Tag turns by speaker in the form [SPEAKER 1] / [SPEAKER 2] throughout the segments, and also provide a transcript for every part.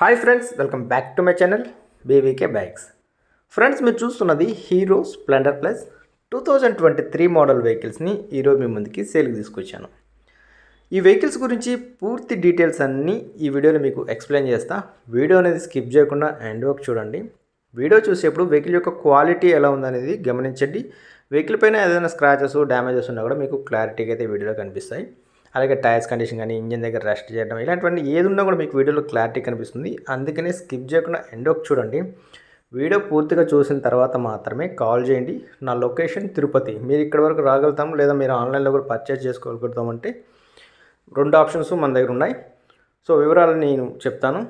[SPEAKER 1] Hi friends welcome back to my channel BVK bags friends మీరు చూస్తున్నది Hero Splendor plus two thousand twenty three model వెహికల్స్ని ఈరోజు మీ ముందుకి సేల్కి తీసుకొచ్చాను. ఈ వెహికల్స్ గురించి పూర్తి డీటెయిల్స్ అన్నీ ఈ వీడియోలో మీకు ఎక్స్ప్లెయిన్ చేస్తా. వీడియో అనేది స్కిప్ చేయకుండా ఎండ్ వరకు చూడండి. వీడియో చూసేప్పుడు వెహికల్ యొక్క క్వాలిటీ ఎలా ఉందనేది గమనించండి. వెహికల్ పైన ఏదైనా స్క్రాచెస్ డ్యామేజెస్ ఉన్నా కూడా మీకు క్లారిటీగా అయితే వీడియోలో కనిపిస్తాయి. అలాగే టైర్స్ కండిషన్ కానీ ఇంజిన్ దగ్గర రెస్ట్ చేయడం ఇలాంటివన్నీ ఏది ఉన్నా కూడా మీకు వీడియోలో క్లారిటీ కనిపిస్తుంది. అందుకనే స్కిప్ చేయకుండా ఎండ్ చూడండి. వీడియో పూర్తిగా చూసిన తర్వాత మాత్రమే కాల్ చేయండి. నా లొకేషన్ తిరుపతి. మీరు ఇక్కడ వరకు రాగలుగుతాము లేదా మీరు ఆన్లైన్లో కూడా పర్చేజ్ చేసుకోగలుగుతామంటే రెండు ఆప్షన్స్ మన దగ్గర ఉన్నాయి. సో వివరాలు నేను చెప్తాను.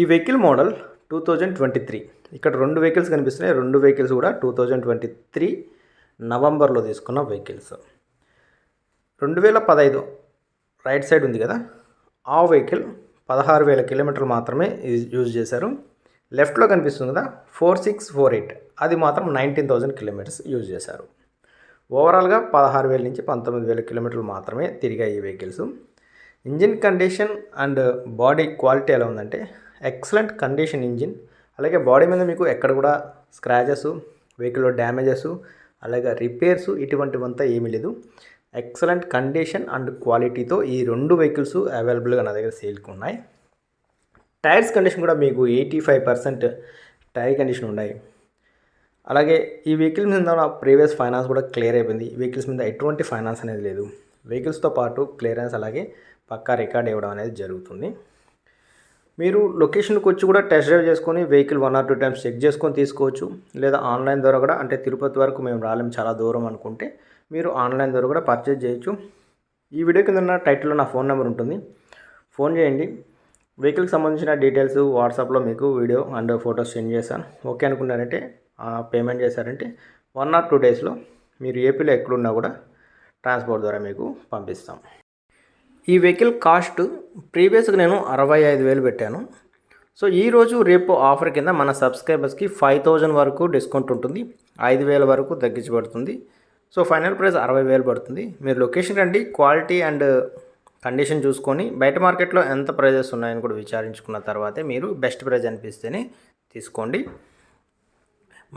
[SPEAKER 1] ఈ vehicle model two thousand twenty three ఇక్కడ రెండు వెహికల్స్ కనిపిస్తున్నాయి. రెండు వెహికల్స్ కూడా టూ థౌజండ్ ట్వంటీ త్రీ నవంబర్లో తీసుకున్న వెహికల్స్ రెండు వేల పదహైదు రైట్ సైడ్ ఉంది కదా. ఆ వెహికల్ పదహారు వేల కిలోమీటర్లు మాత్రమే యూజ్ చేశారు. లెఫ్ట్లో కనిపిస్తుంది కదా ఫోర్ సిక్స్ ఫోర్ ఎయిట్. అది మాత్రం నైన్టీన్ థౌజండ్ కిలోమీటర్స్ యూజ్ చేశారు. ఓవరాల్గా పదహారు వేల నుంచి పంతొమ్మిది వేల కిలోమీటర్లు మాత్రమే తిరిగాయి ఈ vehicles. Engine condition and body quality ఎలా ఉందంటే ఎక్సలెంట్ కండిషన్ ఇంజిన్. అలాగే బాడీ మీద మీకు ఎక్కడ కూడా స్క్రాచెస్ వెహికల్లో డ్యామేజెస్ అలాగే రిపేర్స్ ఇటువంటివంతా ఏమీ లేదు. ఎక్సలెంట్ కండిషన్ అండ్ క్వాలిటీతో ఈ రెండు వెహికల్స్ అవైలబుల్గా నా దగ్గర సేల్కి ఉన్నాయి టైర్స్ కండిషన్ కూడా మీకు eighty five percent tyre condition ఉన్నాయి. అలాగే ఈ వెహికల్ మీద ప్రీవియస్ ఫైనాన్స్ కూడా క్లియర్ అయిపోయింది. ఈ వెహికల్స్ మీద ఎటువంటి ఫైనాన్స్ అనేది లేదు. వెహికల్స్తో పాటు క్లియరెన్స్ అలాగే పక్కా రికార్డ్ ఇవ్వడం అనేది జరుగుతుంది. మీరు లొకేషన్కి వచ్చి కూడా టెస్ట్ డ్రైవ్ చేసుకొని vehicle one or two times check చేసుకొని తీసుకోవచ్చు. లేదా ఆన్లైన్ ద్వారా కూడా అంటే తిరుపతి వరకు మేము రాలేము చాలా దూరం అనుకుంటే మీరు ఆన్లైన్ ద్వారా కూడా పర్చేజ్ చేయొచ్చు. ఈ వీడియో కింద ఉన్న టైటిల్లో నా ఫోన్ నెంబర్ ఉంటుంది. ఫోన్ చేయండి. వెహికల్కి సంబంధించిన డీటెయిల్స్ వాట్సాప్లో మీకు వీడియో అండ్ ఫొటోస్ సెండ్ చేశాను ఓకే అనుకున్నారంటే పేమెంట్ చేశారంటే వన్ ఆర్ టూ డేస్లో మీరు ఏపీలో ఎక్కడున్నా కూడా ట్రాన్స్పోర్ట్ ద్వారా మీకు పంపిస్తాం. ఈ వెహికల్ కాస్ట్ ప్రీవియస్గా నేను అరవై ఐదు వేలు పెట్టాను. సో ఈరోజు రేపు ఆఫర్ కింద మన సబ్స్క్రైబర్స్కి ఫైవ్ థౌజండ్ వరకు డిస్కౌంట్ ఉంటుంది. ఐదు వేల వరకు తగ్గించబడుతుంది. సో ఫైనల్ ప్రైస్ అరవై వేలు పడుతుంది. మీరు లొకేషన్ రండి క్వాలిటీ అండ్ కండిషన్ చూసుకొని బయట మార్కెట్లో ఎంత ప్రైజెస్ ఉన్నాయని కూడా విచారించుకున్న తర్వాతే మీరు బెస్ట్ ప్రైజ్ అనిపిస్తేనే తీసుకోండి.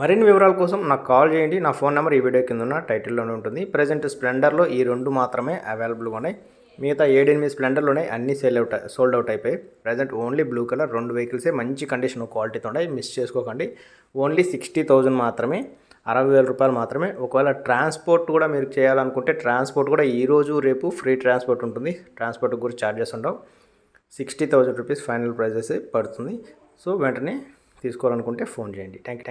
[SPEAKER 1] మరిన్ని వివరాల కోసం నాకు కాల్ చేయండి. నా ఫోన్ నెంబర్ ఈ వీడియో కింద ఉన్న టైటిల్లోనే ఉంటుంది. ప్రజెంట్ స్ప్లెండర్లో ఈ రెండు మాత్రమే అవైలబుల్గా ఉన్నాయి. మిగతా ఏడెనిమిది స్ప్లెండర్లోనే అన్ని సేల్ అవుట్ సోల్డ్ అవుట్ అయిపోయి ప్రజెంట్ ఓన్లీ బ్లూ కలర్ రెండు వెహికల్సే మంచి కండిషన్ క్వాలిటీతో ఉన్నాయి. మిస్ చేసుకోకండి. ఓన్లీ సిక్స్టీ థౌజండ్ మాత్రమే అరవై వేల రూపాయలు మాత్రమే. ఒకవేళ ట్రాన్స్పోర్ట్ కూడా మీరు చేయాలనుకుంటే ట్రాన్స్పోర్ట్ కూడా ఈరోజు రేపు ఫ్రీ ట్రాన్స్పోర్ట్ ఉంటుంది. ట్రాన్స్పోర్ట్ గురించి ఛార్జెస్ ఉండవు sixty thousand rupees final prices పడుతుంది. సో వెంటనే తీసుకోవాలనుకుంటే ఫోన్ చేయండి. Thank you.